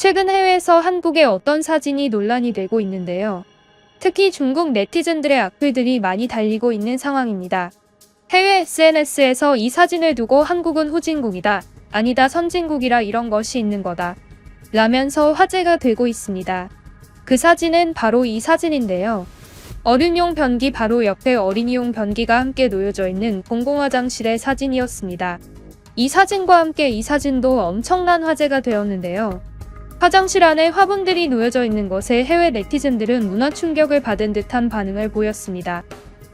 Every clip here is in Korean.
최근 해외에서 한국의 어떤 사진이 논란이 되고 있는데요. 특히 중국 네티즌들의 악플들이 많이 달리고 있는 상황입니다. 해외 SNS에서 이 사진을 두고 한국은 후진국이다. 아니다 선진국이라 이런 것이 있는 거다. 라면서 화제가 되고 있습니다. 그 사진은 바로 이 사진인데요. 어른용 변기 바로 옆에 어린이용 변기가 함께 놓여져 있는 공공화장실의 사진이었습니다. 이 사진과 함께 이 사진도 엄청난 화제가 되었는데요. 화장실 안에 화분들이 놓여져 있는 것에 해외 네티즌들은 문화 충격을 받은 듯한 반응을 보였습니다.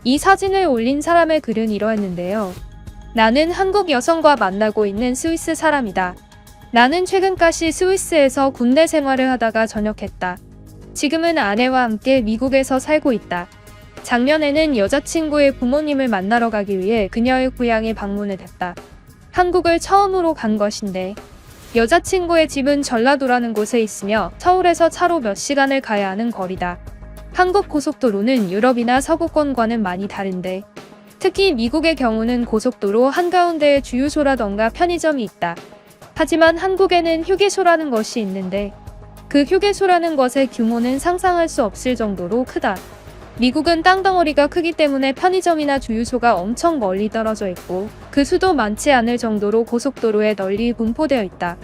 이 사진을 올린 사람의 글은 이러했는데요. 나는 한국 여성과 만나고 있는 스위스 사람이다. 나는 최근까지 스위스에서 군대 생활을 하다가 전역했다. 지금은 아내와 함께 미국에서 살고 있다. 작년에는 여자친구의 부모님을 만나러 가기 위해 그녀의 고향에 방문을 했다. 한국을 처음으로 간 것인데 여자친구의 집은 전라도라는 곳에 있으며 서울에서 차로 몇 시간을 가야 하는 거리다. 한국 고속도로는 유럽이나 서구권과는 많이 다른데 특히 미국의 경우는 고속도로 한가운데에 주유소라던가 편의점이 있다. 하지만 한국에는 휴게소라는 것이 있는데 그 휴게소라는 것의 규모는 상상할 수 없을 정도로 크다. 미국은 땅 덩어리가 크기 때문에 편의점이나 주유소가 엄청 멀리 떨어져 있고 그 수도 많지 않을 정도로 고속도로에 널리 분포되어 있다.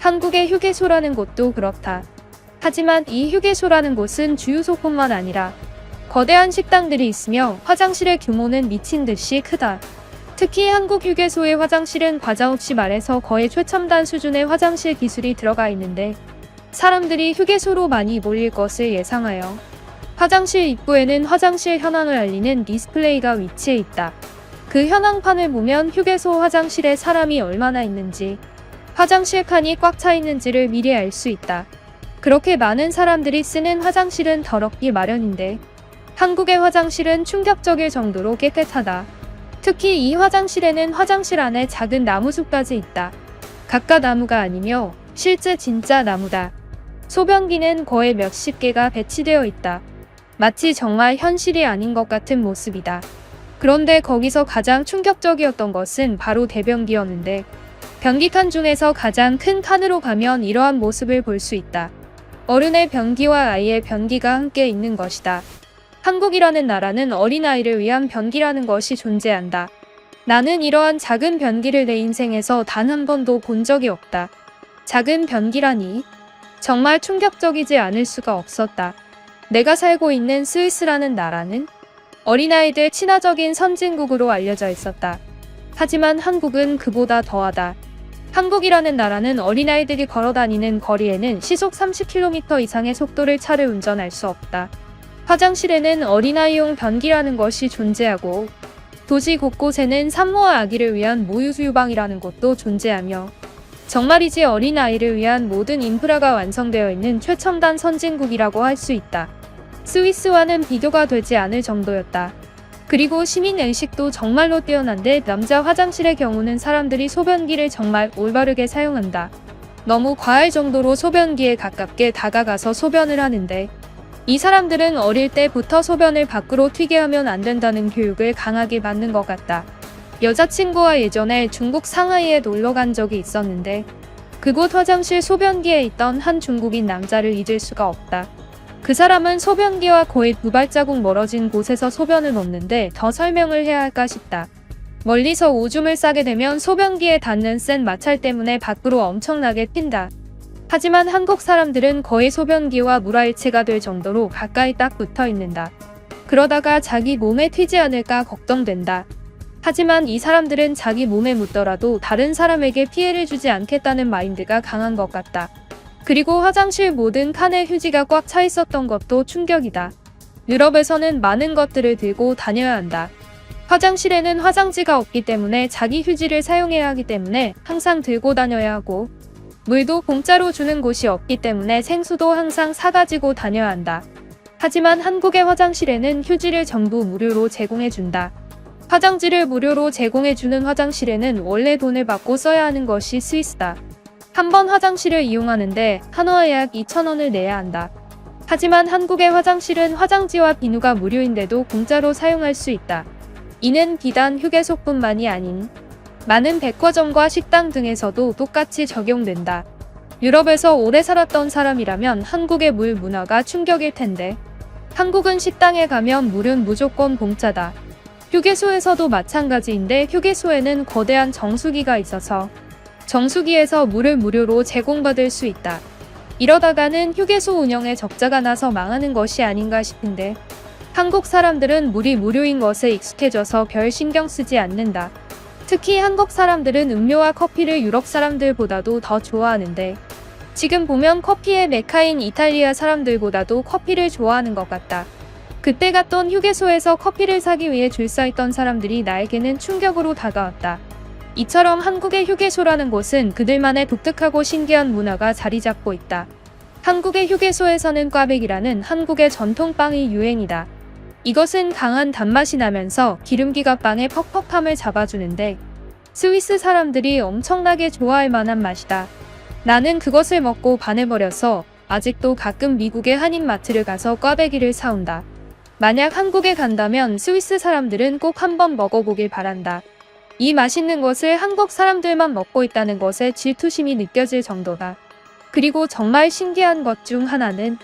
한국의 휴게소라는 곳도 그렇다. 하지만 이 휴게소라는 곳은 주유소뿐만 아니라 거대한 식당들이 있으며 화장실의 규모는 미친 듯이 크다. 특히 한국 휴게소의 화장실은 과자 없이 말해서 거의 최첨단 수준의 화장실 기술이 들어가 있는데 사람들이 휴게소로 많이 몰릴 것을 예상하여 화장실 입구에는 화장실 현황을 알리는 디스플레이가 위치해 있다. 그 현황판을 보면 휴게소 화장실에 사람이 얼마나 있는지, 화장실 칸이 꽉 차 있는지를 미리 알 수 있다. 그렇게 많은 사람들이 쓰는 화장실은 더럽기 마련인데, 한국의 화장실은 충격적일 정도로 깨끗하다. 특히 이 화장실에는 화장실 안에 작은 나무숲까지 있다. 각각 나무가 아니며 실제 진짜 나무다. 소변기는 거의 몇십 개가 배치되어 있다. 마치 정말 현실이 아닌 것 같은 모습이다. 그런데 거기서 가장 충격적이었던 것은 바로 대변기였는데 변기 칸 중에서 가장 큰 칸으로 가면 이러한 모습을 볼 수 있다. 어른의 변기와 아이의 변기가 함께 있는 것이다. 한국이라는 나라는 어린아이를 위한 변기라는 것이 존재한다. 나는 이러한 작은 변기를 내 인생에서 단 한 번도 본 적이 없다. 작은 변기라니 정말 충격적이지 않을 수가 없었다. 내가 살고 있는 스위스라는 나라는 어린아이들 친화적인 선진국으로 알려져 있었다. 하지만 한국은 그보다 더하다. 한국이라는 나라는 어린아이들이 걸어다니는 거리에는 시속 30km 이상의 속도를 차를 운전할 수 없다. 화장실에는 어린아이용 변기라는 것이 존재하고 도시 곳곳에는 산모와 아기를 위한 모유수유방이라는 곳도 존재하며 정말이지 어린아이를 위한 모든 인프라가 완성되어 있는 최첨단 선진국이라고 할 수 있다. 스위스와는 비교가 되지 않을 정도였다. 그리고 시민 의식도 정말로 뛰어난데 남자 화장실의 경우는 사람들이 소변기를 정말 올바르게 사용한다. 너무 과할 정도로 소변기에 가깝게 다가가서 소변을 하는데 이 사람들은 어릴 때부터 소변을 밖으로 튀게 하면 안 된다는 교육을 강하게 받는 것 같다. 여자친구와 예전에 중국 상하이에 놀러 간 적이 있었는데 그곳 화장실 소변기에 있던 한 중국인 남자를 잊을 수가 없다. 그 사람은 소변기와 거의 두 발자국 멀어진 곳에서 소변을 놓는데 더 설명을 해야 할까 싶다. 멀리서 오줌을 싸게 되면 소변기에 닿는 센 마찰 때문에 밖으로 엄청나게 튄다. 하지만 한국 사람들은 거의 소변기와 물화일체가 될 정도로 가까이 딱 붙어 있는다. 그러다가 자기 몸에 튀지 않을까 걱정된다. 하지만 이 사람들은 자기 몸에 묻더라도 다른 사람에게 피해를 주지 않겠다는 마인드가 강한 것 같다. 그리고 화장실 모든 칸에 휴지가 꽉 차 있었던 것도 충격이다. 유럽에서는 많은 것들을 들고 다녀야 한다. 화장실에는 화장지가 없기 때문에 자기 휴지를 사용해야 하기 때문에 항상 들고 다녀야 하고 물도 공짜로 주는 곳이 없기 때문에 생수도 항상 사가지고 다녀야 한다. 하지만 한국의 화장실에는 휴지를 전부 무료로 제공해 준다. 화장지를 무료로 제공해주는 화장실에는 원래 돈을 받고 써야 하는 것이 스위스다. 한 번 화장실을 이용하는데 한화에 약 2,000원을 내야 한다. 하지만 한국의 화장실은 화장지와 비누가 무료인데도 공짜로 사용할 수 있다. 이는 비단 휴게소뿐만이 아닌 많은 백화점과 식당 등에서도 똑같이 적용된다. 유럽에서 오래 살았던 사람이라면 한국의 물 문화가 충격일 텐데. 한국은 식당에 가면 물은 무조건 공짜다. 휴게소에서도 마찬가지인데 휴게소에는 거대한 정수기가 있어서 정수기에서 물을 무료로 제공받을 수 있다. 이러다가는 휴게소 운영에 적자가 나서 망하는 것이 아닌가 싶은데 한국 사람들은 물이 무료인 것에 익숙해져서 별 신경 쓰지 않는다. 특히 한국 사람들은 음료와 커피를 유럽 사람들보다도 더 좋아하는데 지금 보면 커피의 메카인 이탈리아 사람들보다도 커피를 좋아하는 것 같다. 그때 갔던 휴게소에서 커피를 사기 위해 줄서 있던 사람들이 나에게는 충격으로 다가왔다. 이처럼 한국의 휴게소라는 곳은 그들만의 독특하고 신기한 문화가 자리 잡고 있다. 한국의 휴게소에서는 꽈배기라는 한국의 전통빵이 유행이다. 이것은 강한 단맛이 나면서 기름기가 빵의 퍽퍽함을 잡아주는데 스위스 사람들이 엄청나게 좋아할 만한 맛이다. 나는 그것을 먹고 반해버려서 아직도 가끔 미국의 한인 마트를 가서 꽈배기를 사온다. 만약 한국에 간다면 스위스 사람들은 꼭 한번 먹어보길 바란다. 이 맛있는 것을 한국 사람들만 먹고 있다는 것에 질투심이 느껴질 정도다. 그리고 정말 신기한 것 중 하나는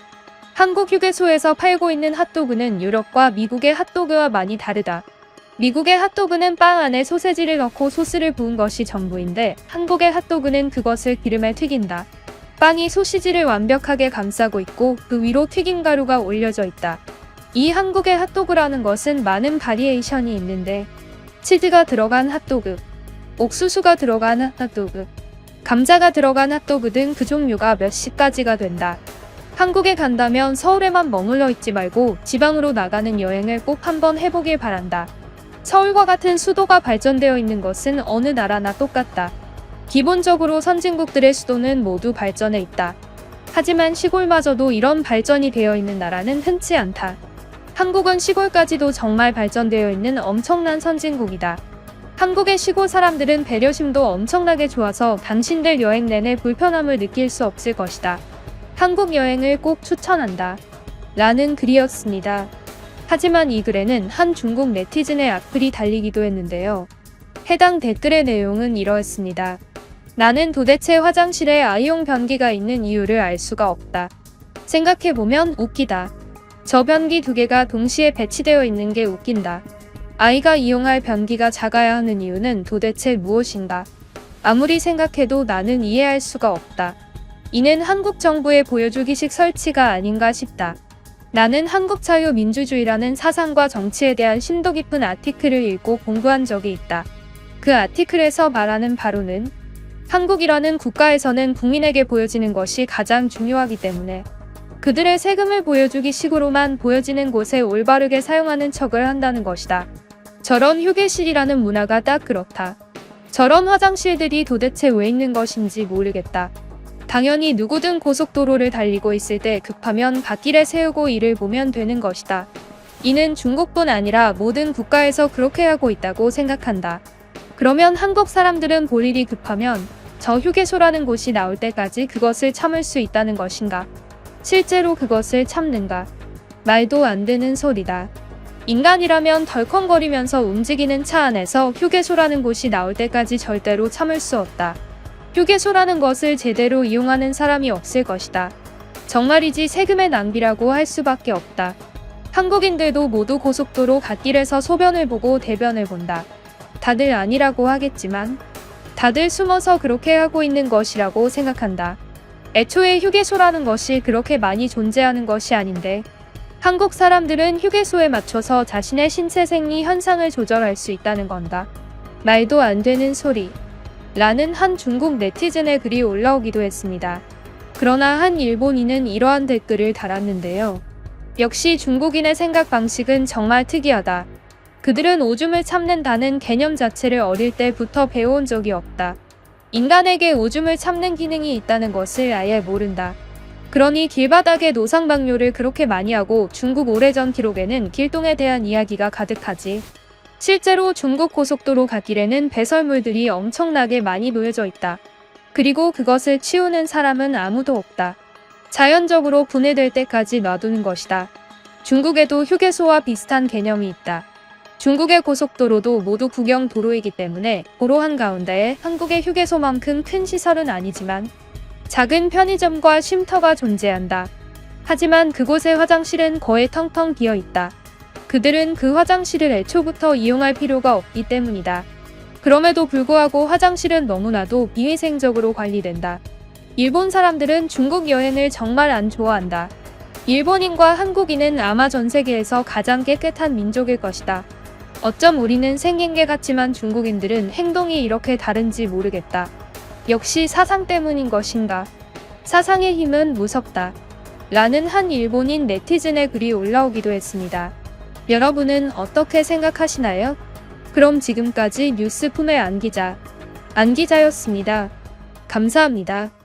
한국 휴게소에서 팔고 있는 핫도그는 유럽과 미국의 핫도그와 많이 다르다. 미국의 핫도그는 빵 안에 소세지를 넣고 소스를 부은 것이 전부인데 한국의 핫도그는 그것을 기름에 튀긴다. 빵이 소시지를 완벽하게 감싸고 있고 그 위로 튀김 가루가 올려져 있다. 이 한국의 핫도그라는 것은 많은 바리에이션이 있는데 치즈가 들어간 핫도그, 옥수수가 들어간 핫도그, 감자가 들어간 핫도그 등 그 종류가 몇십 가지가 된다. 한국에 간다면 서울에만 머물러 있지 말고 지방으로 나가는 여행을 꼭 한번 해보길 바란다. 서울과 같은 수도가 발전되어 있는 것은 어느 나라나 똑같다. 기본적으로 선진국들의 수도는 모두 발전해 있다. 하지만 시골마저도 이런 발전이 되어 있는 나라는 흔치 않다. 한국은 시골까지도 정말 발전되어 있는 엄청난 선진국이다. 한국의 시골 사람들은 배려심도 엄청나게 좋아서 당신들 여행 내내 불편함을 느낄 수 없을 것이다. 한국 여행을 꼭 추천한다. 라는 글이었습니다. 하지만 이 글에는 한 중국 네티즌의 악플이 달리기도 했는데요. 해당 댓글의 내용은 이러했습니다. 나는 도대체 화장실에 아이용 변기가 있는 이유를 알 수가 없다. 생각해보면 웃기다. 저 변기 두 개가 동시에 배치되어 있는 게 웃긴다. 아이가 이용할 변기가 작아야 하는 이유는 도대체 무엇인가? 아무리 생각해도 나는 이해할 수가 없다. 이는 한국 정부의 보여주기식 설치가 아닌가 싶다. 나는 한국 자유민주주의라는 사상과 정치에 대한 심도 깊은 아티클을 읽고 공부한 적이 있다. 그 아티클에서 말하는 바로는 한국이라는 국가에서는 국민에게 보여지는 것이 가장 중요하기 때문에 그들의 세금을 보여주기 식으로만 보여지는 곳에 올바르게 사용하는 척을 한다는 것이다. 저런 휴게실이라는 문화가 딱 그렇다. 저런 화장실들이 도대체 왜 있는 것인지 모르겠다. 당연히 누구든 고속도로를 달리고 있을 때 급하면 갓길에 세우고 이를 보면 되는 것이다. 이는 중국뿐 아니라 모든 국가에서 그렇게 하고 있다고 생각한다. 그러면 한국 사람들은 볼 일이 급하면 저 휴게소라는 곳이 나올 때까지 그것을 참을 수 있다는 것인가? 실제로 그것을 참는가? 말도 안 되는 소리다. 인간이라면 덜컹거리면서 움직이는 차 안에서 휴게소라는 곳이 나올 때까지 절대로 참을 수 없다. 휴게소라는 것을 제대로 이용하는 사람이 없을 것이다. 정말이지 세금의 낭비라고 할 수밖에 없다. 한국인들도 모두 고속도로 갓길에서 소변을 보고 대변을 본다. 다들 아니라고 하겠지만 다들 숨어서 그렇게 하고 있는 것이라고 생각한다. 애초에 휴게소라는 것이 그렇게 많이 존재하는 것이 아닌데 한국 사람들은 휴게소에 맞춰서 자신의 신체 생리 현상을 조절할 수 있다는 건다. 말도 안 되는 소리. 라는 한 중국 네티즌의 글이 올라오기도 했습니다. 그러나 한 일본인은 이러한 댓글을 달았는데요. 역시 중국인의 생각 방식은 정말 특이하다. 그들은 오줌을 참는다는 개념 자체를 어릴 때부터 배워온 적이 없다. 인간에게 오줌을 참는 기능이 있다는 것을 아예 모른다. 그러니 길바닥에 노상방뇨를 그렇게 많이 하고 중국 오래전 기록에는 길동에 대한 이야기가 가득하지. 실제로 중국 고속도로 갓길에는 배설물들이 엄청나게 많이 놓여져 있다. 그리고 그것을 치우는 사람은 아무도 없다. 자연적으로 분해될 때까지 놔두는 것이다. 중국에도 휴게소와 비슷한 개념이 있다. 중국의 고속도로도 모두 국영 도로이기 때문에 도로 한가운데에 한국의 휴게소만큼 큰 시설은 아니지만 작은 편의점과 쉼터가 존재한다. 하지만 그곳의 화장실은 거의 텅텅 비어 있다. 그들은 그 화장실을 애초부터 이용할 필요가 없기 때문이다. 그럼에도 불구하고 화장실은 너무나도 비위생적으로 관리된다. 일본 사람들은 중국 여행을 정말 안 좋아한다. 일본인과 한국인은 아마 전 세계에서 가장 깨끗한 민족일 것이다. 어쩜 우리는 생긴 게 같지만 중국인들은 행동이 이렇게 다른지 모르겠다. 역시 사상 때문인 것인가. 사상의 힘은 무섭다. 라는 한 일본인 네티즌의 글이 올라오기도 했습니다. 여러분은 어떻게 생각하시나요? 그럼 지금까지 뉴스 품의 안 기자, 안 기자였습니다. 감사합니다.